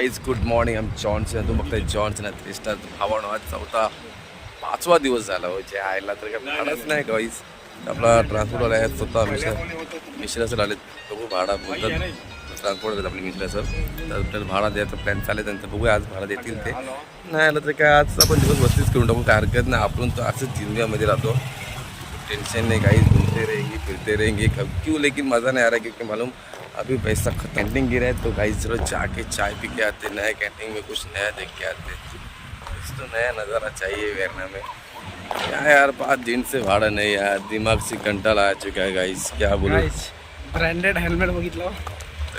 Guys good morning आम Johnson तू बघताय जॉन्सन थ्री स्टार भावानो. आज चौथा पाचवा दिवस झाला हो. जे आयला तर काय भाडंच नाही गाईज आपला ट्रान्सपोर्टवाला आहे स्वतः मिश्रा मिश्रा सर आले बघू भाडा बोलतात. ट्रान्सपोर्ट देतात आपले मिश्रा सर तर आपल्याला भाडा द्यायचा प्लॅन चालेल त्यांचं. बघूया आज भाडा देतील ते. नाही आलं तर काय आज आपण दिवस वस्तीच करून टाकू. काय हरकत नाही आपण तर असंच जिंदग्यामध्ये राहतो. टेंशन नहीं गाइस घूमते रहेंगे फिरते रहेंगे। कब क्यों? लेकिन मज़ा नहीं आ रहा है क्योंकि मालूम अभी पैसा कैंटीन गिरा है तो गाइस चलो जाके चाय पी के आते नए कैंटीन में कुछ नया देख के आते कुछ तो नया नज़ारा चाहिए वेरना में। क्या यार पाँच दिन से भाड़ा नहीं यार दिमाग से कंटाळा आ चुका है गाइस क्या बोलूँ? ब्रँडेड हेल्मेट बघितलं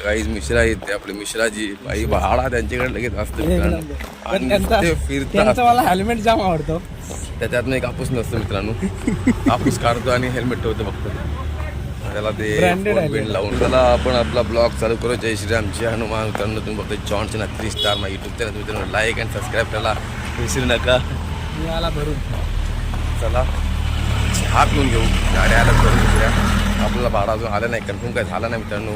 गाईज मिश्रा येते आपले मिश्राजी बाई भाडा त्यांच्याकडे लगेच असतं ते मला हेल्मेट जाम आवडतो त्याच्यात नाही कापूस नसतो मित्रांनो. कापूस काढतो आणि हेल्मेट ठेवतो फक्त. त्याला ते लावून. त्याला आपण आपला ब्लॉग चालू करू जय श्रीराम जय हनुमान. मित्रांनो तुम्ही बघतो जॉनच्या थ्री स्टार माझ्या युट्यूब चॅनल मित्रांनो लाईक अँड सबस्क्राईब करायला विसरू नका. मी आला भरून. चला चहा पिऊन घेऊ. गाड्या आल्या करून घेऊया. आपल्याला भाडा अजून आलं नाही. कन्फर्म काय झालं नाही मित्रांनो.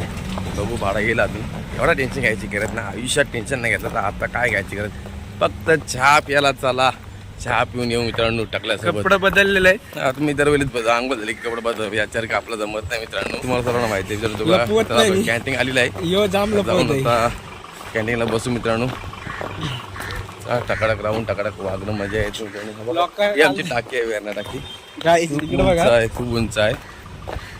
बघू भाडा येईल अजून. एवढा टेन्शन घ्यायची गरज नाही. आयुष्यात टेन्शन नाही घेतलं तर आता काय घ्यायची गरज? फक्त चहा प्यायला चला. चहा पिऊन येऊ मित्रांनो टाकल्यासोबत. कपडं बदललेलं आहे आता मी दरवेळीत आंघोळ झाली की कपडे बदल. याच्यावर का आपलं जमत नाही मित्रांनो. तुम्हाला सर्वांना माहिती आहे जर तुला. कॅन्टीन आलेलं आहे यो जाम कॅन्टीनला बसू मित्रांनो. टकाडक राहून टकाडक वागणं मजा येते. आमची टाकी आहे वेरणा टाकी. खूप उंच आहे.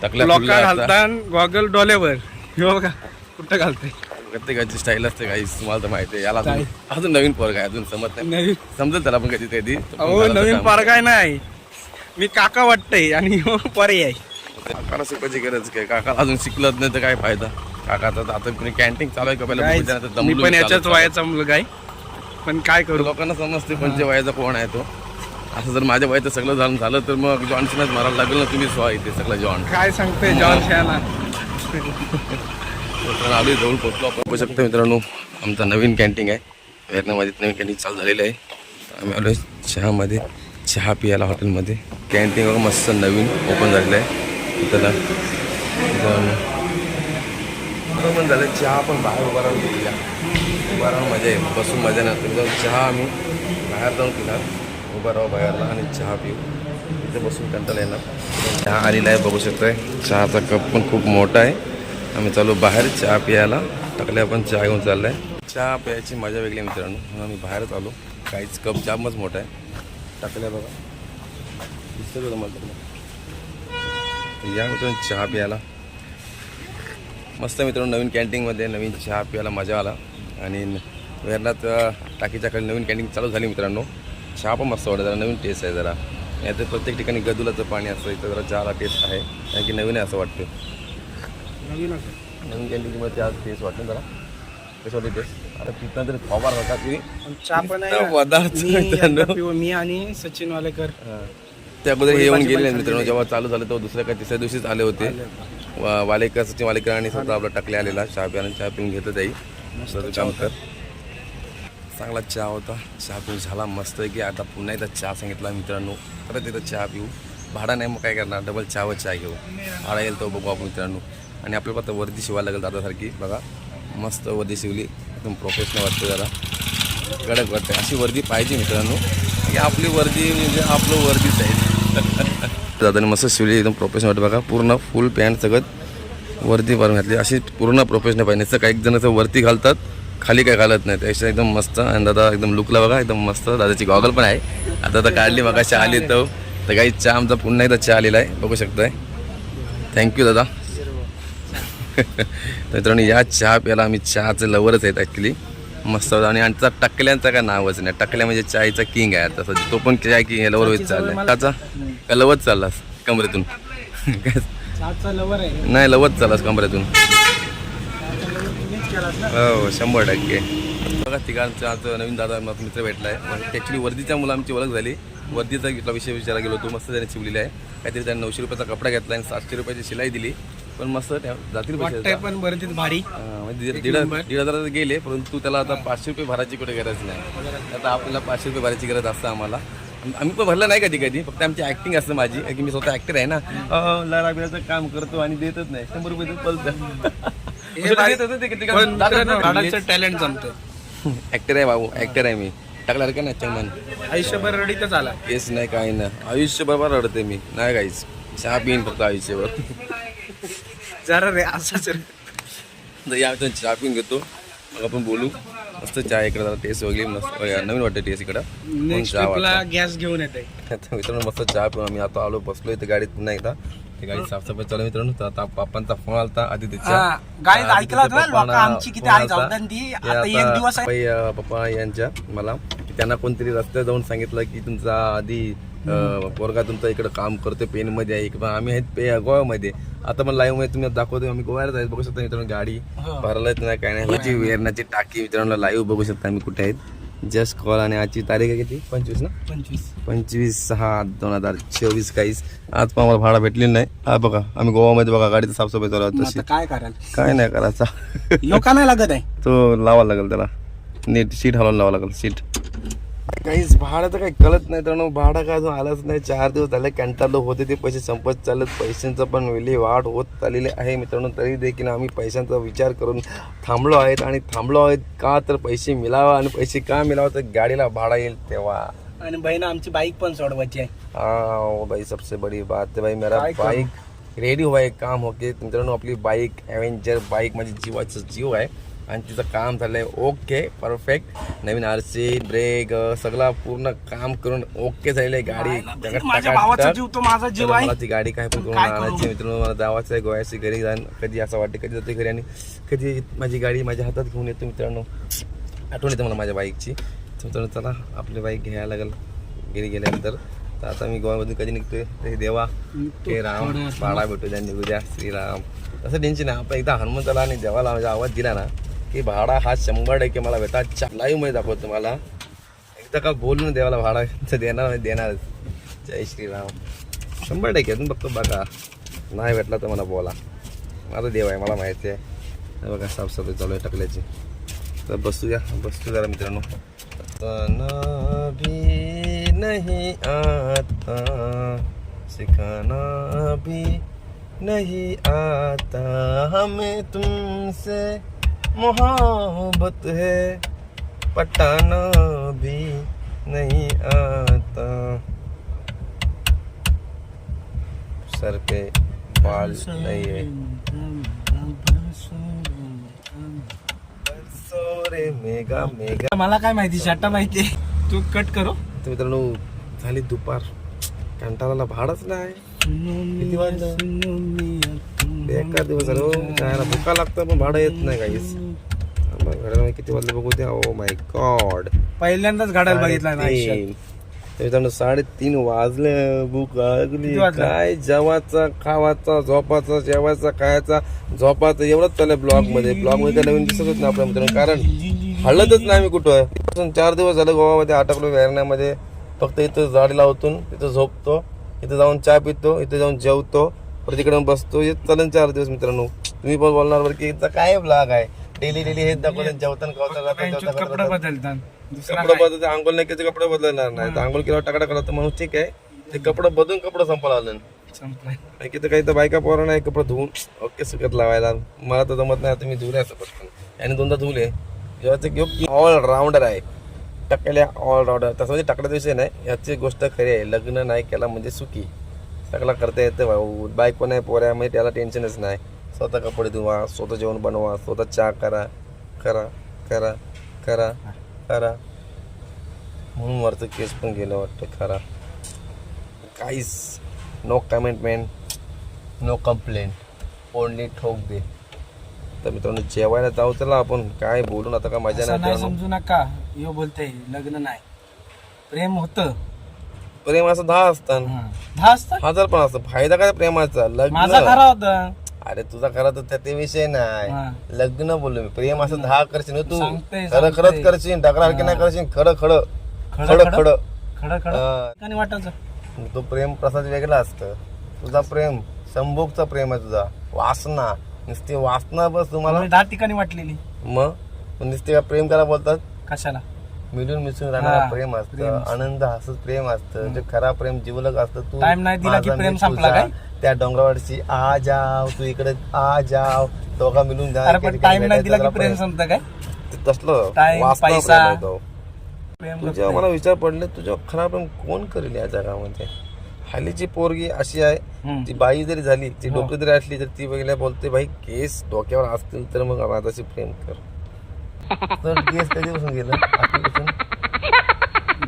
घालताना गॉगल डोल्यावर बघा कुठं घालते प्रत्येकाची स्टाईल असते काही तुम्हाला तर माहिती आहे. याला अजून नवीन पोरग आहे अजून समजत नाही. नवीन? समजेल त्याला पण कधी कधी पण अहो नवीन पार काय नाही मी काका वाटतंय आणि ह्यो पर्याय काकाला शिकवायची गरज काय? काकाला अजून शिकलत नाही तर काय फायदा? काकाचा तर आता कोणी कॅन्टीन चालू आहे का? पहिला मी पण याच्याच चालू. वयाचा मुलगा आहे. पण काय करू? लोकांना समजते कोणत्या वयाचा कोण आहे तो. असं जर माझ्या वयाचं सगळं झालं झालं तर मग जॉन्सनच मारायला लागेल ना तुम्ही? स्वा इथे सगळं जॉन काय सांगते जॉन शॅना मित्रांनो आहे जवळ पोहोचलो आपण. बघू शकतो मित्रांनो आमचा नवीन कॅन्टीन आहे. वेरणामध्ये नवीन कॅन्टीन चालू झालेलं आहे. आम्ही आलो चहामध्ये चहा पियाला हॉटेलमध्ये. कॅन्टीन वगैरे मस्त नवीन ओपन झालेलं आहे. त्याला ओपन झालं चहा पण बाहेर उभा राहून घेतल्या उभा राहून मजा आहे बसून मजा नाही जाऊन चहा आम्ही बाहेर जाऊन पिणार. उभा राहू बाहेरला आणि चहा पिऊ. इथे बसून कंटाळा येणार. चहा आलेला आहे बघू शकताय. चहाचा कप पण खूप मोठा आहे. आम्ही चालू बाहेर चहा प्यायला. टाकले आपण चहा घेऊन चाललाय. चहा प्यायची मजा वेगळी आहे मित्रांनो. म्हणून आम्ही बाहेरच आलो. काहीच कप जामच मोठा आहे. टाकल्या बघा. दिसतं का या मित्रांनो चहा प्यायला. मस्त मित्रांनो नवीन कॅन्टीनमध्ये नवीन चहा प्यायला मजा आला. आणि वेरणात टाकीच्याकडे नवीन कॅन्टीन चालू झाली मित्रांनो. चहा पण मस्त वाटतं जरा नवीन टेस्ट आहे जरा. नाही तर प्रत्येक ठिकाणी गदुलाचं पाणी असतं इथं जरा चहाला टेस्ट आहे. कारण की नवीन आहे असं वाटतं. नवीन कॅन्टीनमध्ये आज टेस्ट वाटतं जरा. कसं वाटतं टेस्ट आता तिथं तरी फॉबार होता की चहा पण आहे. पदार्थ मी मित्रांनो. एकदा पिऊ- मी आणि सचिन वालेकर. त्या अगोदर हे येऊन गेले मित्रांनो जेव्हा चालू झालं तेव्हा दुसऱ्या का तिसऱ्या दिवशीच आले होते. वा- वालेकर सचिन वालेकर आणि स्वतः आपला टाकले आलेला. चहा प्यायला चहा पिऊन घेतलं त्याही. मस्त काम कर. चांगला चहा होता. चहा पिऊन झाला मस्त की आता पुन्हा एकदा चहा सांगितला मित्रांनो. परत एकदा चहा पिऊ. भाडा नाही मग काय करणार? डबल चहावर चहा घेऊ. भाडा येईल तो बघू आपण मित्रांनो. आणि आपल्याला आता वर्दी शिवायला लागेल दादासारखी. बघा मस्त वर्दी शिवली. एकदम प्रोफेशनल वाटते जरा. कडक वाटते अशी वर्दी पाहिजे मित्रांनो. की आपली वर्दी म्हणजे आपलं वर्दीच आहे. दादाने मस्त शिवली एकदम प्रोफेशनल वाटते बघा पूर्ण फुल पॅन्ट सगळं वर्दी भरून घातली. अशी पूर्ण प्रोफेशनल पाहिजे. नुसतं काही जण असं वरती घालतात खाली काय घालत नाही. त्यापेक्षा एकदम मस्त. आणि दादा एकदम लुकला बघा एकदम मस्त. दादाची गॉगल पण आहे. आता तर काढली बघा चहा आली तर तर काही चहा आमचा पुन्हा एकदा चहा आलेला आहे. बघू शकताय. थँक्यू दादा. मित्रांनो या चहा प्यायला आम्ही चहाचे लवरच आहेत ॲक्च्युली मस्त होता. आणि आमचा टकल्यांचा काय नावच नाही. टकल्या म्हणजे चायचा किंग आहे. आता सध्या तो पण चाय किंग आहे. लवर होत चाललाय. त्याचा का लवत चाललास? कमरेतून. नाही लवत चाललास कमरेतून. हो शंभर टक्के. बघा तिघांचा आज नवीन दादा मित्र भेटला आहे ॲक्च्युली वर्दीच्या मुलं आमची ओळख झाली. वर्दीचा इथला विषय विचारा गेलो तो. मस्त त्याने शिवलेला आहे. काहीतरी त्याने नऊशे रुपयाचा कपडा घेतला आणि सातशे रुपयाची शिलाई दिली. पण मस्त त्या जातील पैसे वाटतंय पण बरं भारी. हा, म्हणजे दीड दीड दीड हजार गेले परंतु त्याला आता पाचशे रुपये भरायची कुठे गरज नाही. आता आपल्याला पाचशे रुपये भरायची गरज असतं आम्हाला. आम- आम्ही पण भरलं नाही कधी कधी फक्त आमची ऍक्टिंग असतं माझी की मी स्वतः ऍक्टर आहे ना. लाडा बिडाचं काम करतो आणि देतच नाही. शंभर रुपये देत पण ना टॅलेंट जमतं ऍक्टर आहे बाबू ऍक्टर आहे मी. टाकला का नाही चमन? आयुष्यभर रडीतच आला. केस नाही काही नाही. आयुष्यभर रडते मी. नाही काहीच चहा पिईन फक्त आयुष्यभर. जरा रे असंच रे तर या इथून चहा पिऊन घेतो. मग आपण बोलू. मस्त चहा इकडे जरा टेस्ट वगैरे मस्त नवीन वाटतं टेस्ट इकडं. चहा. गॅस घेऊन येते आता मित्रांनो मस्त चहा पिऊन आम्ही आता आलो बसलो इथे गाडीत पुन्हा एकदा. ती गाडी साफसफाई चालू मित्रांनो तर आता पापांचा फोन आलता आधी हा, गाडीत ऐकलं होतं ना, लोकं आमची किती आई ती. आता एक दिवस. पप्पा यांच्या मला त्यांना कोणतरी रस्त्यात जाऊन सांगितलं की तुमचा आधी पोरगा तुमचा इकडे काम करतो पेन मध्ये आहे किंवा आम्ही आहेत पे गोव्यामध्ये. आता पण लाईव्हमध्ये तुम्ही दाखवतो आम्ही गोव्याला जायचं बघू शकता मित्रांनो गाडी भरला नाही काय नाही. ह्याची वेरणाची टाकी मित्रांनो लाईव्ह बघू शकता आम्ही कुठे आहेत. जस्ट कॉल आणि आजची तारीख आहे किती? पंचवीस ना? पंचवीस. पंचवीस सहा दोन हजार चोवीस काहीस आज पण आम्हाला भाडा भेटलेलं नाही. हा बघा आम्ही गोवामध्ये बघा गाडीचं साफसफाई चालू आहे मग काय कराल? काय नाही करायचा. लोकांना लागत आहे. तो लावा लागेल त्याला. नीट सीट हलवून लावा लागेल सीट काहीच भाडं तर काही कळत नाही तर भाडं काय अजून आलंच नाही. चार दिवस झाले कंटाळलो होते ते पैसे संपत चालत पैशांचं पण वेली वाढ होत चाललेली आहे मित्रांनो. तरी देखील आम्ही पैशांचा विचार करून थांबलो आहेत आणि थांबलो आहेत का तर पैसे मिळावा आणि पैसे का मिळावा तर गाडीला भाडा येईल तेव्हा. आणि बहीण आमची बाईक पण सोडवायची आहे. हाँ वो भाई सबसे बड़ी बात है भाई मेरा काय करू? बाईक रेडी हुआ है काम होके मित्रांनो आपली बाईक ॲव्हेंजर बाईक माझी जीवाचं जीव आहे. आणि तिचं काम झालंय ओके परफेक्ट. नवीन आरसी ब्रेक सगळं पूर्ण काम करून ओके झालेलं आहे गाडी. माझ्या जीव तो माझा जीव आहे. ती गाडी काय पण करून? आणायची मित्रांनो मला जावाचं आहे गोव्याची घरी जाऊन. कधी असं वाटते कधी जाते घरी आणि कधी माझी गाडी माझ्या हातात घेऊन येतो मित्रांनो. आठवण येते मला माझ्या बाईकची. तर मित्रांनो चला आपली बाईक घ्यायला लागेल. घरी गेल्यानंतर. तर आता मी गोव्यामधून कधी निघतोय? ते देवा. हे राम. पाडा भेटू द्या निघू द्या. श्रीराम. असं टेन्शन आहे आपण एकदा हनुमंताला आणि देवाला माझा आवाज दिला ना की भाडा हा शंभर टक्के मला भेटा लाईव्हमध्ये दाखवतो तुम्हाला. एकदा का बोलून देवाला भाडा तर देणार नाही देणार. जय श्रीराम. शंभर टक्के अजून बघतो बघा. नाही भेटला तर मला बोला. माझा देव आहे मला माहिती आहे. बघा साफसफाई चालू आहे टाकल्याची. तर बसूया बसतो जरा मित्रांनो. तना भी नहीं आता. सिखाना भी नहीं आता. हमें तुमसे मोहब्बत है पटाना भी नहीं आता। सर पे बाल नहीं है। सोरे मेगा मेगा। मला काय माहिती शाटा माहिती तू कट करो. तर मित्रांनो झाली दुपार. कंटाळाला भाडच नाही. किती वाजलं बेकार दिवस झालो खायला भुका लागतं पण भाडं येत नाही काहीच. घरामध्ये किती वाजले बघू द्या. ओ माय गॉड पहिल्यांदाच गाड्याला बघितला ना आयुष्यात. साडेतीन. तर मित्रांनो साडेतीन वाजले. भूक लागली? काय जेवायचा खावाचा झोपाचा जेवायचा खायचा झोपाचा एवढंच चाललंय ब्लॉगमध्ये ब्लॉगमध्ये काय नवीन दिसतच नाही आपल्या मित्रांनो कारण हळदच नाही मी कुठं. चार दिवस झाले गोवामध्ये अटकलो वेरण्यामध्ये. फक्त इथं झाडी लावतो इथं झोपतो इथं जाऊन चहा पितो इथं जाऊन जेवतो. परत इकडे बसतो. हे चालेल चार दिवस मित्रांनो. तुम्ही पण बोलणार बरं की इथं काय ब्लॉग आहे? डेली डेली हेच दाखवतात जेवताना जेवताना, कपडे. बदलतात. दुसरा कपडे बदलते आंघोळ नाही केले कपडे बदलणार नाही. तर आंघोळ केल्यावर टाकडा करत माणूस ठीक आहे. ते कपडे बदलून कपडे संपायला आलं संपलाय. आणि किती काही तर बायका पोरा नाही कपडे धुवून ओके सुकत लावायला. मला तर जमत नाही आता मी धुले असं पटकन. याने दोनदा धुले जेव्हा ते योग्य ऑल राऊंडर आहे. टकल्या ऑल राऊंडर तसं म्हणजे टाकल्याचा विषय नाही याची गोष्ट खरी आहे. लग्न नाही केला म्हणजे सुखी. सगळं करता येतं भाऊ बाईक पण आहे पोऱ्या म्हणजे त्याला टेन्शनच नाही. स्वतः कपडे धुवा स्वतः जेवण बनवा स्वतः चहा करा करा करा करा करा. म्हणून वरचं केस पण गेलं वाटतं खरा काहीच. No commitment no complaint only ठोक दे तर मित्रांनो जेवायला जाऊ चला आपण. काय बोलून आता का मजा नाही नाही. समजू नका. यो बोलते लग्न नाही. प्रेम होत. प्रेम असं दहा असतात दहा असतात हजार पण असतं. फायदा काय प्रेमाचा? माझा लग्न खरा होता. अरे तुझा खरा तर त्या- ते विषय हा. नाही लग्न बोललो मी. प्रेम असं दहा करशील तू? खरं खरंच. करशील डगरारकी नाही करशील? खरं खरं. खडं खडं खडं? खडं. खडं खडं? हा. आणि वाटायचं. तो प्रेम प्रसाद वेगळा असतं. तुझा प्रेम संभोगचा प्रेम आहे तुझा. वासना. नुसती वासना बस तुम्हाला. दहा ठिकाणी वाटलेली. मग? मग नुसते का प्रेम करा बोलतात? कशाला? मिळून मिसळून राहणारा हा, प्रेम असतं आनंद हसत प्रेम असतं जे खरा प्रेम जीवलग असतं तू Time नाही दिला की माझा, प्रेम मी संपला तुझा. काय? त्या डोंगरावरची आ जाव तू इकडे आ जाव दोघा मिळून जा अरे पण टाइम नाही भेटायचं दिला जरा की प्रेम संपतं काय ते तसलं Time, वासना पैसा. प्रेम आहे तो. प्रेम तुझ्या. मला विचार पडले तुझ्या खरा प्रेम कोण करेल या जगामध्ये हल्लीची पोरगी अशी आहे हम्म. ती बाई जरी झाली ती हो. डोकं जरी असली तर ती बघितल्या बोलते भाई केस डोक्यावर असतील तर मग माझ्याशी प्रेम कर तर केस कधीपासून गेलं. आठवीपासून?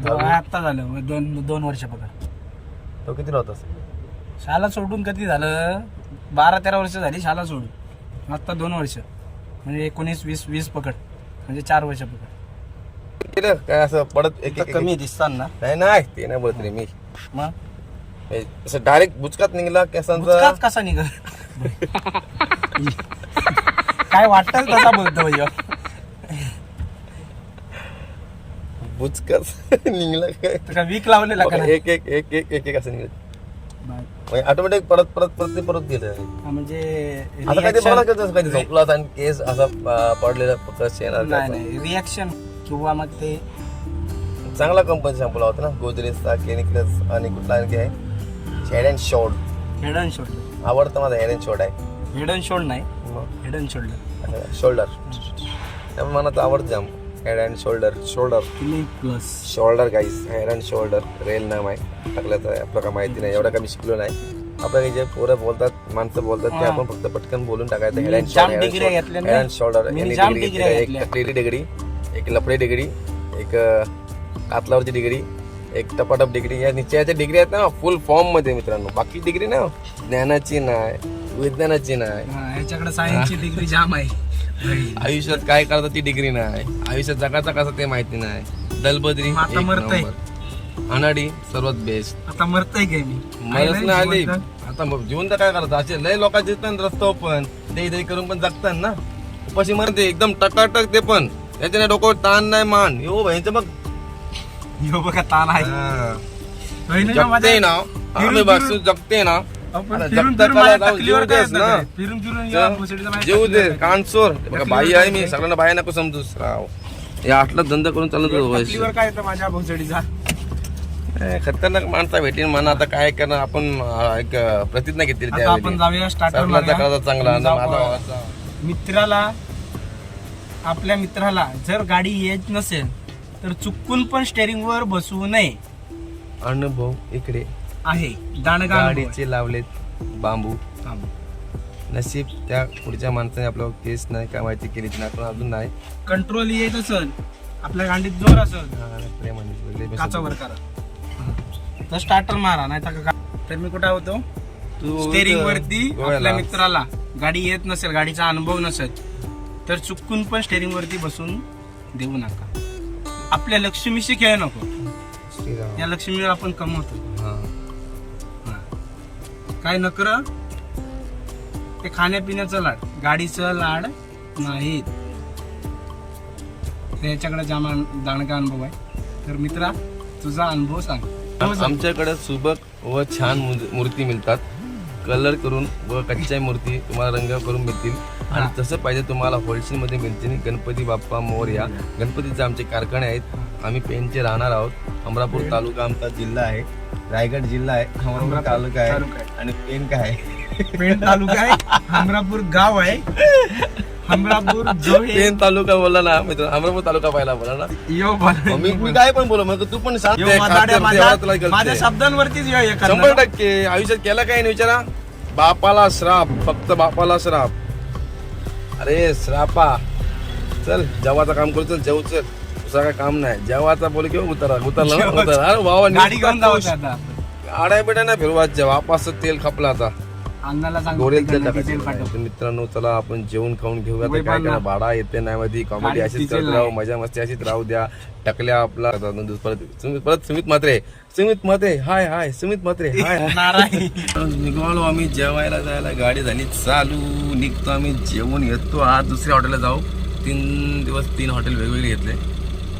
दो- आता झालं. मग दोन दोन वर्ष बघा. तो किती होतास शाळा सोडून कधी झालं? बारा तेरा वर्ष झाली शाळा सोडून. आता दोन वर्ष. म्हणजे एकोणीस वीस वीस पकड. म्हणजे चार वर्ष पकड. केलं काय असं पडत एक एक- कमी दिसतात ना. नाही नाही ते नाही बोलत रे मी. मग? हे असं डायरेक्ट बुचकात निघला केसांचा बुचकाच कसा निघ काय वाटतं तसा बोलतो म्हणजे बुचकाच निघला काय? काय वीक लावलेला का नाही? एक एक एक एक एक एक असं निघलं. म्हणजे ऑटोमॅटिक परत परत परत ते परत गेलं. म्हणजे आता काय ते reaction- कसं कधी झोपला आणि केस असा अं, पडलेला कस येणार नाही नाही रिॲक्शन किंवा मग ते चांगला कंपनी शॅम्पू होता ना गोदरेजचा क्लिनिकलस आणि कुठला आणखी आहे? हेड अँड शोल्ड हेड अँड शोल्डर आवडतं माझा हेड अँड शोल्ड आहे. हेड अँड शोल्ड नाही. हेड अँड शोल्डर शोल्डर त्यामुळे मला तर आवडतं जाम head and shoulder shoulder plus shoulder guys head and shoulder rail नाम आहे टाकल्याचं आहे आपलं काय माहिती नाही. एवढं कमी शिकलो नाही. आपल्या जे पोरं बोलतात माणसं बोलतात ते. आपण फक्त पटकन बोलून टाकायचं. हेड अँड घेतल्या हेड. And shoulder. एक टेरी डिग्री एक लफडे डिग्री एक कातलावरची डिग्री एक टपाटप डिग्री. या निश्चयाच्या डिग्री आहेत ना फुल फॉर्ममध्ये मित्रांनो. बाकी डिग्री ना ज्ञानाची नाही विज्ञानाची नाही. ह्याच्याकडे सायन्सची डिग्री जाम आहे. आयुष्यात काय करतात ती डिग्री नाही. आयुष्यात जगाचा कसा ते माहिती नाही. दलबद्री मग आता मरतंय. अनाडी सर्वात बेस्ट आता मरतय काय मी? मरच नाही आली. आता मग जीवन तर काय करत असे लय लोकांचे रस्ता पण ते दे करून पण जगतात ना. उपाशी मरते एकदम टकाटक ते पण. त्याच्याने डोकं ताण नाही मान. यो भाईचं बघ. ह्यो बघा ताण आहे. जगते ना. आम्ही बघ जगते ना. फिरून फिरून जाऊ तकलीवर जीव काय देस येतं ना. काय? फिरून फिरून या भोसडीचं माझ्या जेऊ दे? कानसोर बघा बाई आहे मी सगळ्यांना बाया नको समजूस राव. या आटला धंदा करून चालत होतो काय येतं माझ्या भोसडीचा ए, खतरनाक माणसा भेटेल म्हणा आता काय करणार? आपण अं, एक अं, प्रतिज्ञा घेतली आता आपण जाऊया स्टार्टर सरकारचा करायचा चांगला आणि माझा व्हायचा. मित्राला आपल्या मित्राला जर गाडी येत नसेल तर चुकून पण स्टेअरिंग वर बसवू नये. अनुभव इकडे. आहे. दांडगा गाडीचे लावलेत बांबू. नशीब त्या पुढच्या माणसाने आपल्यावर केस नाही काय माहिती केली नाही पण अजून नाही. कंट्रोल येत असेल आपल्या गाडीत जोर. काचावर करा. तर स्टार्टर मारा नाही तर का तर मी कुठे होतो? तू स्टेअरिंग इथं वरती गोव्याला. आपल्या मित्राला. गाडी येत नसेल गाडीचा अनुभव नसेल तर चुकून पण स्टेअरिंग वरती बसून देऊ नका. आपल्या लक्ष्मीशी खेळ नको. या लक्ष्मीवर आपण कमवतो. काय नकर ते खाण्यापिण्याचं लाड गाडीचं लाड नाहीत. त्याच्याकडे जामा दाणका अनुभव आहे. तर मित्रा तुझा अनुभव सांग. आमच्याकडे सुबक व छान मूर्ती मिळतात. कलर करून व कच्च्या मूर्ती तुम्हाला रंग करून मिळतील. आणि. तसं पाहिजे तुम्हाला होलसेल मध्ये मिळतील गणपती बाप्पा मोरया. गणपतीचे आमचे कारखाने आहेत. आम्ही पेनचे राहणार आहोत. अमरापूर तालुका आमचा जिल्हा आहे. रायगड जिल्हा आहे. अमरापूर तालुका आहे. आणि पेन काय आहे? पेण तालुका आहे. हमरापूर गाव आहे. हमरापूर जो हे पेन तालुका बोला ना मित्र. अमरापूर तालुका पाहिला बोला ना. यो मी काय पण बोलू मग तू पण सांग माझ्या-. शब्दांवरतीच. शंभर टक्के. आयुष्यात केला काय नाही विचारा? बापाला श्राप. फक्त बापाला श्राप. अरे श्रापा चल जेवाचं काम करू चल जेव चल दुसरा काय काम नाही. जेवाचा बोल किंवा उतरा उतरला ना. उतरा. अरे गाडी घेऊन जाऊ खुश. आता. आड्या बिड्या नाही वापस तेल खपला आता. गोरेल तेल टाकायचं तर मित्रांनो चला आपण जेवण खाऊन घेऊया. तर काय. करा भाडा येते नाही मध्ये कॉमेडी अशीच करत राहू. मजा मस्ती अशीच राहू द्या. टकल्या आपला. परत सुमित परत सुमित मात्रे सुमित मात्रे हाय हाय. सुमित मात्रे हाय. निघालो आम्ही जेवायला जायला. गाडी झाली चालू. निघतो आम्ही जेवण येतो. आज दुसऱ्या हॉटेलला जाऊ. तीन दिवस तीन हॉटेल वेगवेगळे घेतले.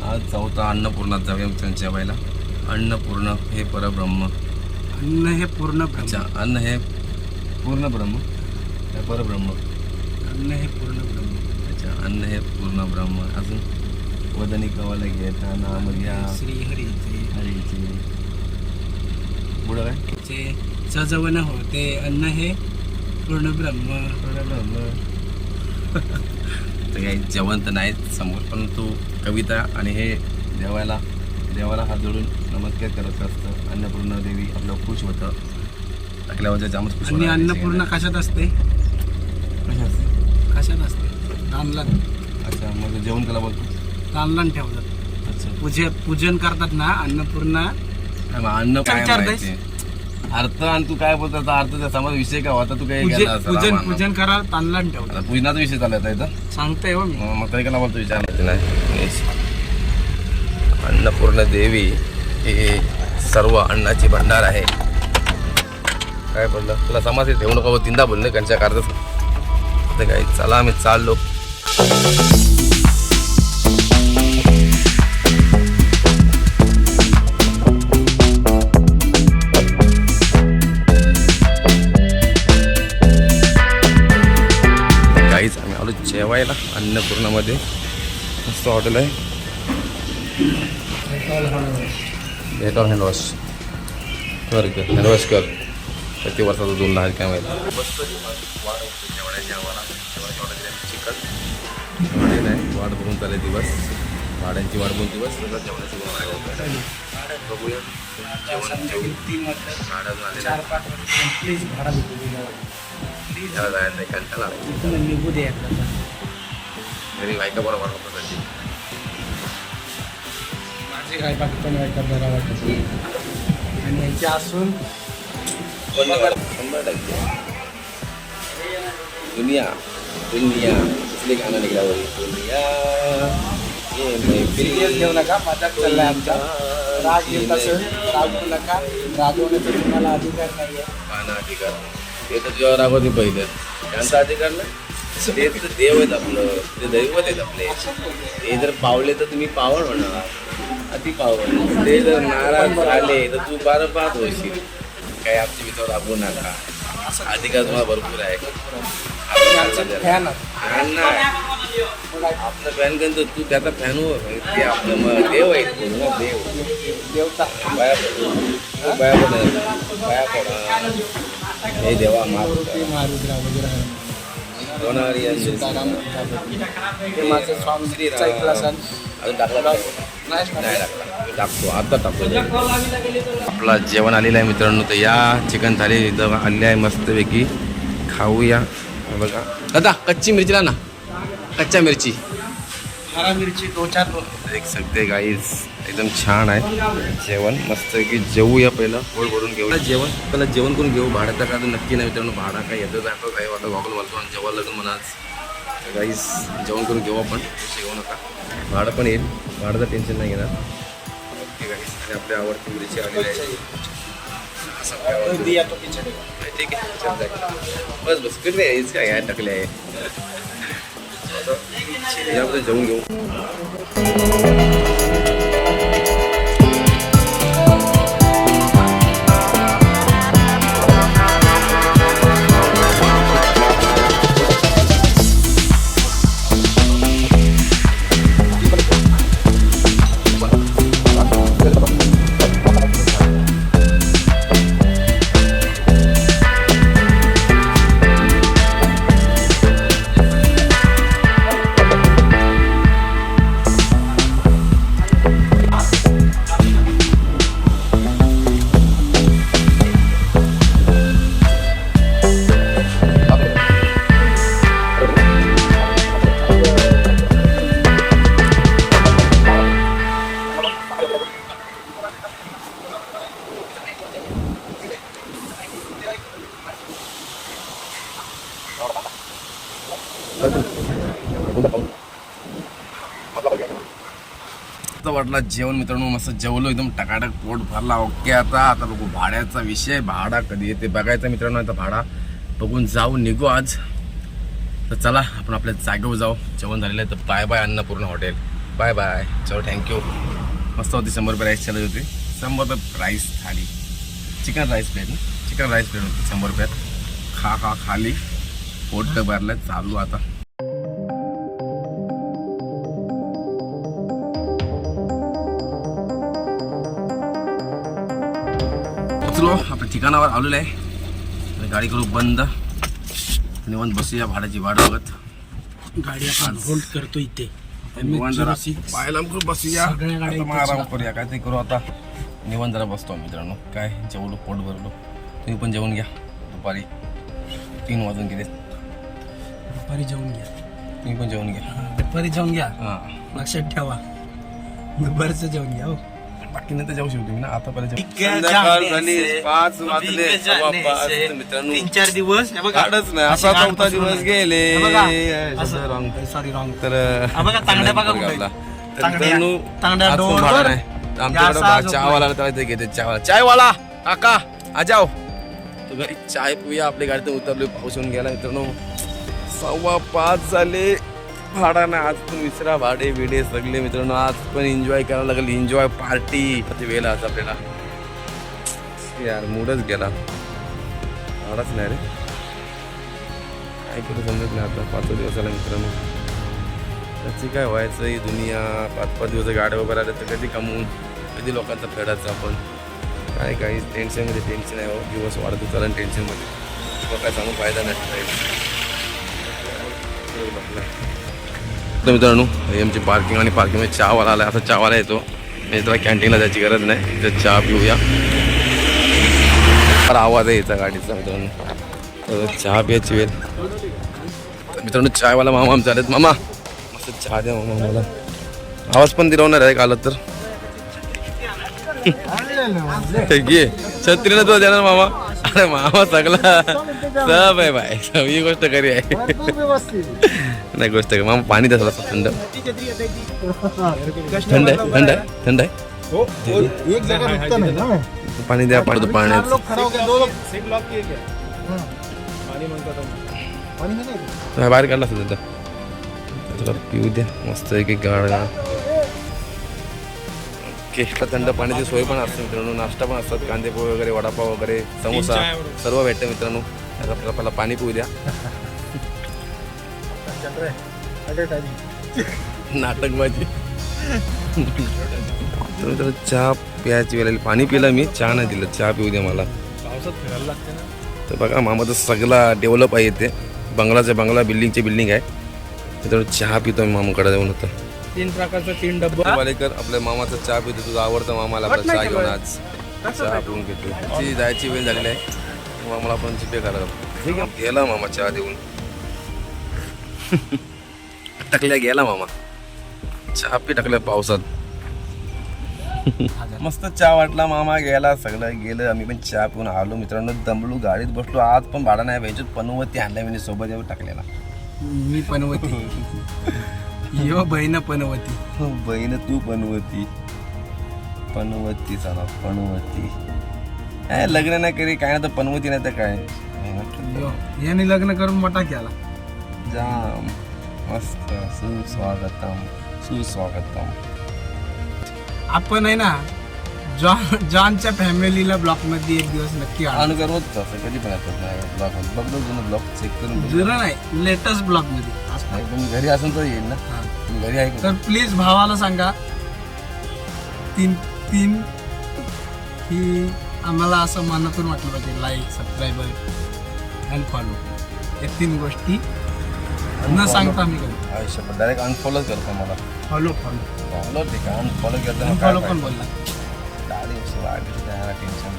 आज चौथा अन्नपूर्णात जाऊया मित्रांनो जेवायला. अन्नपूर्ण हे परब्रह्म. अन्न हे पूर्ण. अच्छा अन्न हे पूर्ण ब्रह्म? हे परब्रह्म. अन्न हे पूर्ण ब्रह्म. अच्छा अन्न हे पूर्ण ब्रह्म. अजून वदनी कवाला घेता नाम घ्या. श्री हरीचे हरीची पुढं काय? चे सजवण होते अन्न हे पूर्ण ब्रह्म. परब्रह्म तर काही जेवण तर नाही समोर परंतु कविता आणि हे देवाला देवाला हात जोडून नमस्कार करत असतं. अन्नपूर्णा देवी आपलं खुश होतं. टाकल्यावर जामच खुश आणि. अन्नपूर्णा कशात असते? कशात? असते? तांदलात अच्छा मग जेवण केला बोलतो. तांदलान ठेवतात. अच्छा. पूजे पूजन करतात ना अन्नपूर्णा? मग अन्न काय विचारतायस? माहिती? अर्थ आणि तू काय बोलतो आता अर्थ त्या समाज विषय काय होता? तू काय पूजे गेला असेल पूजन. पूजन करा तांदलान ठेवतात. आता पूजनाचा विषय चालला होता इथं. सांगतोय हो मी. मग मग तरी कला बोलतो विचार? नाही. अन्नपूर्ण देवी ही सर्व अन्नाची भंडार आहे. काय बोललं तुला समाज ठेवू नको तिंदा बोलले त्यांच्या कारच काय चला आम्ही चाललो. काहीच आम्ही आलो जेवायला अन्नपूर्णामध्ये. मस्त हॉटेल आहे. डेटॉल हँडवॉश कर कर हँडवॉश कर किती वर्षाचा दोन लहान काय माहिती? मस्त वाढ होते चिकन वाढे वाढ चालेल दिवस भाड्यांची वाढ भरून दिवस तसंच जेवणाची बघूया जेवण तीन चार प्लीज भाडा प्लीज त्याला जायचं नाही कंटाळा निघू दे घरी बायका बरोबर होतं त्याची माझे काय बाकी पण बायका जरा वाटत. आणि याची असून शंभर टक्के दुनिया दुनिया कुठले गाणं निघावं दुनिया ये सिरियस घेऊ नका मजाक चाललाय आमचा राग घेत असेल रागवू नका रागवण्याचा तुम्हाला अधिकार नाही आहे अधिकार ते तर जेव्हा रागवते पहिले त्यांचा अधिकार ना ते तर देव आहेत आपलं ते दैवत आहेत आपले ते जर पावले तर तुम्ही पावण होणार अति पावण ते जर नाराज झाले तर तू बारा पाहत होशील काय आमच्या विचार राबवू नका अधिकार तुम्हाला भरपूर आहे. आमचा फॅन फॅन नाही आपलं फॅन करतो तू त्याचा फॅन हो ते आपलं मग देव आहे. तो ना देव. देवता बाया पडू बाया पड बाया पडा हे देवा माफ मारुती मारुद्रा वगैरे होणारी सीताराम. हे माझं स्वामी श्रीराम. ऐकलं असाल अजून टाकला नाही? नाही. नाही टाकला. टाकतो आता टाकतो. आपला जेवण आलेलं आहे मित्रांनो तर या चिकन थाली इथं आलेली आहे मस्तपैकी. खाऊया. बघा. दादा कच्ची मिरची ना. कच्च्या मिरची. हरा मिरची दो चार दो एक सगळे गाईज एकदम छान आहे. जेवण मस्त की जेवूया पहिलं. पोट भरून घेऊ जेवण पहिला जेवण करून घेऊ. भाड्याचा का तर नक्की नाही मित्रांनो. भाडा काय येतं जातो काय आता गॉगल बोलतो आणि जेव्हा लग्न म्हणाच गाईज जेवण करून घेऊ आपण. घेऊ नका भाडं पण येईल. भाड्याचं टेन्शन नाही घेणार गाईज आणि आपल्या आवडती मिरची आलेली आहे. असं आवडतं? दिया तो पीछे ठीक आहे. चल जाय. बस बस. किती आहे हेच काय आहे टाकले आहे आता याबद्दल जेवून घेऊ. वाटला जेवण मित्रांनो मस्त जेवलो एकदम टकाटक पोट भरला. ओके आता आता बघू भाड्याचा विषय भाडा कधी येते बघायचा मित्रांनो आता भाडा. बघून जाऊ निघू आज. तर चला आपण आपल्या जागेवर जाऊ. जेवण झालेलं आहे तर bye bye Annapurna hotel bye bye चलो थँक्यू मस्त होती शंभर रुपये राईस चालत होती. शंभर रुपये rice thali. Chicken rice plate ना? चिकन राईस प्लेट होती शंभर रुपयात. खा खा खाली. पोट भरलं चालू आता. पोचलो आपण ठिकाणावर आलेलो आहे. आणि गाडी करू बंद. निवांत बसूया भाड्याची वाट बघत. गाडी आपण होल्ड करतो इथे. पाहायला बसूया. मग आराम करूया. काय ते करू आता. निवांत जरा बसतो मित्रांनो. काय? जेवलो पोट भरलो. तुम्ही पण जेवण घ्या. दुपारी तीन वाजून गेले. दुपारी जेवून घ्या. तुम्ही पण जेवण घ्या हा, दुपारी जेवून घ्या. हां. लक्षात ठेवा. दुपारचं जेवण घ्या हो. बाकी नंतर जाऊ शकतो मी ना. आता पहिले जाऊ. ठीक आहे, संध्याकाळ जाणे झाली पाच वाजले. सव्वा पाच. मित्रांनो. तीन चार दिवस हे काढच नाही. असा चौथा दिवस. गेले. असं-. सॉरी रॉंग तर हा बघा, तांगड्या बघा संध्याकाळ कुठे. आपला. तर तांगड्या- मित्रांनो, तांगड्या. भाडं नाही. तर आमच्याकडे घेते चाय वाला काका आ जाओ. तो घरी चाय पिऊया आपल्या गाडीतून उतरलो पाऊस येऊन गेला मित्रांनो. सव्वा पाच झाले. भाडा ना आज पण विसरा भाडे बिडे सगळे मित्रांनो आज पण एन्जॉय करायला लागेल. एन्जॉय पार्टी ते वेळेला आज आपल्याला? यार मूडच गेला. भाडाच नाही रे. काय करू समजत नाही आता. पाच दिवस आला मित्रांनो. त्याची काय व्हायचं ही दुनिया? पाच पाच दिवस गाड्या वगैरे राहिल्या तर कधी कमवून? कधी लोकांचा फेडायचं आपण? काय काही टेन्शनमध्ये टेन्शन आहे हो. दिवस वाढतो चालेल टेन्शनमध्ये तुला काय सांगून फायदा नाही. तर मित्रांनो हे आमची पार्किंग आणि पार्किंगमध्ये चहावाला आला असा चहावाला येतो. म्हणजे त्याला कॅन्टीनला जायची गरज नाही. तर चहा पिऊया. फार आवाज आहे याचा गाडीचा मित्रांनो. तर चहा प्यायची वेळ. तर मित्रांनो चायवाला मामा आमचा आलेत. मामा मस्त चहा द्या मामा मला आवाज पण दिरवणार आहे का आलं तर. घे. छत्रीनं तुला देणार मामा. अरे मामा सगळा. सब आहे बाय सब ही गोष्ट खरी आहे. नाही गोष्ट खरी. मामा पाणी द्या थोडासा थंड. थंड आहे थंड आहे थंड आहे. एक जगह रुकता नहीं ना. पाणी द्या पाणी चार पाण्याचं लोग खड़ा हो. गए दो लोग पानी में नहीं तुम्ही बाहेर काढला असेल पिऊ द्या मस्त एक एक केष्टा थंड पाण्याची सोय पण असते मित्रांनो. नाश्ता पण असतात कांदे पोहे वगैरे वडापाव वगैरे समोसा सर्व भेटतं मित्रांनो. आपल्याला पहिला पाणी पिऊ द्या. नाटकबाजी. तर मित्रांनो चहा प्यायची वेळ आली. पाणी पिलं मी चहा नाही दिलं चहा पिऊ द्या मला. तर बघा मामाचं सगळा डेव्हलप आहे ते बंगलाचे बंगला बिल्डिंगचे बिल्डिंग आहे. त्याच्यावर चहा पितो मी मामाकडे जाऊन होतं तीन प्रकारचा तीन डब्बा. वालेकर आपल्या मामाचा चहा पितो तुझा आवडता मामाला आपला चहा घेऊन आज? चहा पिऊन घेतो त्याची जायची वेळ झालेली आहे मामाला आपण चिपे करायला गेला मामा चहा देऊन. टाकल्या गेला मामा. चहा पी टाकल्या पावसात. मस्त चहा वाटला मामा गेला सगळं गेलं. आम्ही पण चहा पिऊन आलो. मित्रांनो दमलो गाडीत बसलो. आज पण भाडा नाही पाहिजे पनवती आणल्या मी सोबत येऊन टाकलेला मी पनवती. यो बहीण पनवती. हो, बहीण तू पनवती. पनवती चला पनवती. काय लग्न नाही करी काय ना तर पनवती नाही तर काय? यो याने लग्न करून मोठा केला. जाम. मस्त. सुस्वागतम. सुस्वागतम. आपण आहे ना जॉन जॉनच्या फॅमिलीला ब्लॉकमध्ये एक दिवस नक्की आणू अनुकर रोज तसं कधी पण येतात नाही ब्लॉक बघतो जुनं ब्लॉक चेक करून बघ. जुनं नाही लेटेस्ट ब्लॉकमध्ये. असं. नाही, पण घरी असून तर येईल ना. हा. तुम्ही घरी आहे का? तर प्लीज भावाला सांगा तीन तीन ही आम्हाला असं मनातून वाटलं पाहिजे लाईक सबस्क्रायबर आणि फॉलो या तीन गोष्टी न सांगता मी करू आयुष्यात डायरेक्ट अनफॉलो करतो मला. फॉलो फॉलो फॉलो ठीक आहे. अनफॉलो करतो फॉलो पण बोलला. त्याला टेन्शन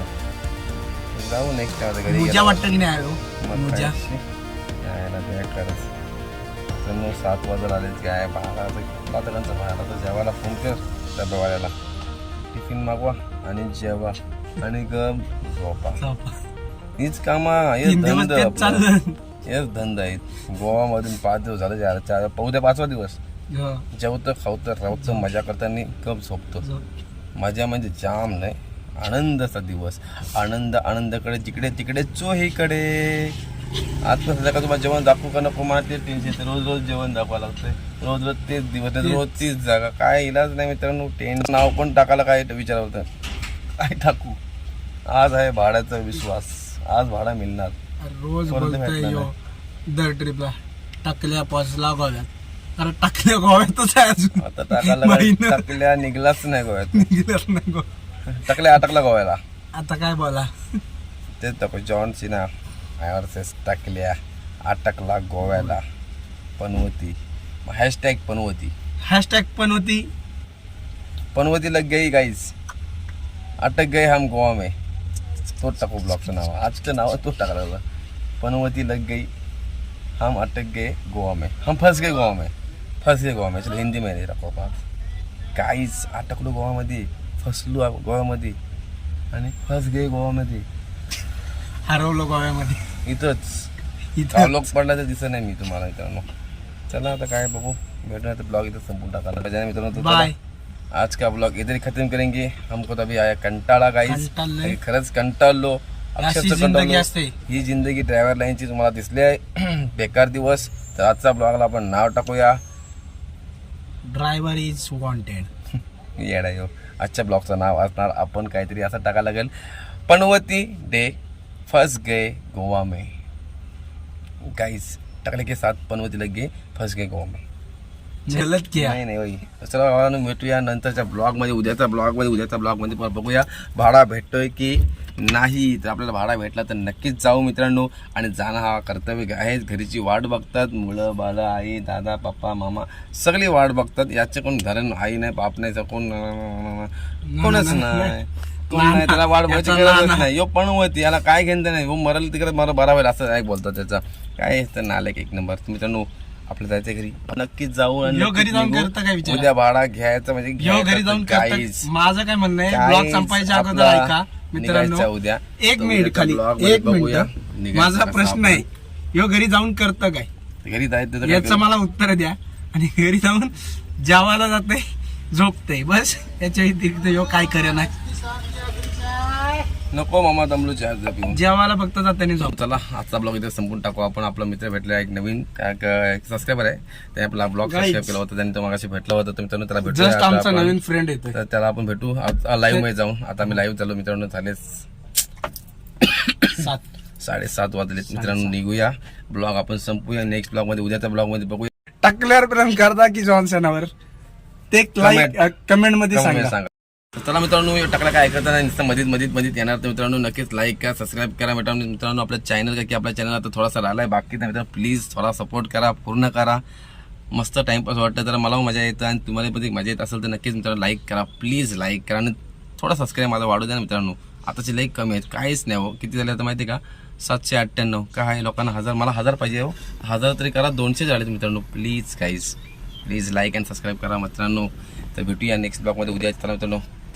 जाऊ नेक्स्ट टाइम घरी मुजा. वाटतं की नाही मग मुजा. यायला ते करत तर मग सात वाजता आलेच काय बारा पात्रांचा बाहेर तर जेवायला फोन कर डब्यावाल्याला. टिफिन मागवा आणि जेवा. आणि ग झोपा. हीच कामा हेच धंदा हेच धंदा आहेत. गोवामधून पाच दिवस झाले चार चार उद्या पाचवा दिवस. जेवतं खावतं रावतं मजा करताना कप झोपतो. मजा म्हणजे जाम नाही. आनंदाचा दिवस. आनंद आनंदाकडे जिकडे तिकडे चोहीकडे. आता सध्या का तुम्हाला जेवण दाखवू का नको मला तेच टेन्शन येते. रोज रोज जेवण दाखवावं लागतंय. रोज रोज तेच दिवस रोज तीच. जागा. काय इलाज नाही मित्रांनो. टेन्शन नाव पण टाकायला काय विचार होतं काय टाकू? आज आहे भाड्याचा विश्वास. आज भाडा मिळणार. रोज दर ट्रिपला टाकल्या पोचला गोव्यात. अरे टाकल्या गोव्यातच आहे अजून. आता टाकायला. टाकल्या निघलाच नाही गोव्यात. निघालाच नाही गो टाकल्या अटकला गोव्याला आता काय बोला. तेच दाखव जॉन सिना आयआरसेस टाकल्या अटकला गोव्याला. पनवती हॅशटॅग पनवती हॅशटॅग पण होती. पनवती लग गई गाईज अटक गए हम गोवा में. तोच टाकू ब्लॉगचं नाव. आजचं नाव तोच टाकायला लागला पनवती लग गई. हम अटक गए गोवा में. हम फंस गए गोवा में. फंस गए गोवा में. चलो हिंदी में नाही टाकू आपण काहीच अटकलो गोवामध्ये? फसलो गोव्यामध्ये. आणि फस गए गोवामध्ये हरवलो गोव्यामध्ये. इथंच. इथं लोक पडला तर दिसत नाही मी तुम्हाला मित्रांनो. चला आता काय बघू. भेटूया तर ब्लॉग इथं संपून टाकायला. मित्रांनो बाय. आज का ब्लॉग इधर ही खत्म करेंगे. हमको तो अभी आया कंटाळा गाईस. खरंच कंटाळलो. अक्षरशः कंटाळलो. ही जिंदगी ड्रायव्हर लाईनची तुम्हाला दिसली आहे. बेकार दिवस. तर आजचा ब्लॉगला आपण नाव टाकूया. ड्रायव्हर इज वॉन्टेड येडा यो. आजच्या ब्लॉगचं नाव असणार आपण काहीतरी असं टाकायला लागेल. पनवती डे फस गए गोवा में. गाईस टाकले के साथ पनवती लग फस गए गोवा में. झलत किया नाही नाही चला भावांनो, भेटूया नंतरच्या ब्लॉगमध्ये उद्याच्या ब्लॉगमध्ये उद्याच्या ब्लॉगमध्ये बघूया. भाडा भेटतोय की नाही तर आपल्याला भाडा भेटला तर नक्कीच जाऊ मित्रांनो. आणि जाणं हा कर्तव्य आहे घरीची वाट बघतात मुलं बालं आई दादा पप्पा मामा. सगळी वाट बघतात. याचे कोण घरण आई नाही बाप नाही कोण कोणच नाही. कोण नाही त्याला वाट बघायची याचा गरजच नाही. यो पण होती याला काय घेणं नाही वो मरल तिकडे मला बरा होईल असं काय बोलतात त्याचा. काय तर नालेक एक नंबर. मित्रांनो आपलं जायचं घरी. नक्कीच जाऊ आणि घरी जाऊन. करता काय विचार? उद्या भाडा घ्यायचा म्हणजे घरी जाऊन काहीच. माझं काय म्हणणं आहे ब्लॉग संपायच्या अगोदर आपला ऐका. निघायचा मित्रांनो उद्या. एक मिनिट खाली एक. मिनिट माझा प्रश्न. आहे. ह्यो घरी जाऊन करतं काय? घरी जायचं याचं मला उत्तर द्या. आणि घरी जाऊन जेवायला जाते झोपते. बस याच्या व्यतिरिक्त ह्यो काय करे नाही नको मामा दमलो चार पिऊन. जेवायला फक्त जाते आणि झोप. चला आजचा ब्लॉग इथे संपून टाकू. आपण आपला मित्र भेटला एक नवीन सबस्क्रायबर आहे. त्याने आपला ब्लॉग. सबस्क्राईब केला होता. त्याने तो मागाशी भेटला होता. तर मित्रांनो त्याला आता आमचा. नवीन फ्रेंड येतोय. तर त्याला आपण भेटू. लाईव्हमध्ये जाऊन. आता मी लाईव्ह चालू मित्रांनो झाले सात. साडेसात वाजले मित्रांनो निघूया. ब्लॉग आपण संपूया. नेक्स्ट ब्लॉगमध्ये उद्याच्या ब्लॉगमध्ये बघूया. टाकल्यावर प्रेम करता की जॉन्सनावर ते लाईक कमेंटमध्ये सांगा. तर चला मित्रांनो टाकला काय ऐकत नाही नुसतं मधीत मधीत मधीत येणार तर मित्रांनो नक्कीच लाईक करा सबस्क्राईब करा मित्रांनो. मित्रांनो आपल्या चॅनल का की आपल्या चॅनल आता थोडासा राहिलाय बाकी नाही मित्रांनो प्लीज थोडा सपोर्ट करा पूर्ण करा. मस्त टाईमपास वाटतं तर मला मजा येतं आणि तुम्हाला पण मजा येत असेल तर नक्कीच मित्रांनो लाईक करा प्लीज लाईक करा आणि थोडा सबस्क्राईब माझा वाढू द्या ना मित्रांनो. आताचे लाईक कमी आहेत काहीच नाही हो. किती झाले आता माहिती आहे का? सातशे अठ्ठ्याण्णव. काय लोकांना हजार मला हजार पाहिजे हो. हजार तरी करा दोनशे झाले मित्रांनो. प्लीज काहीच प्लीज लाईक अँड सबस्क्राईब करा मित्रांनो. तर भेटूया नेक्स्ट ब्लॉगमध्ये उद्या चला मित्रांनो.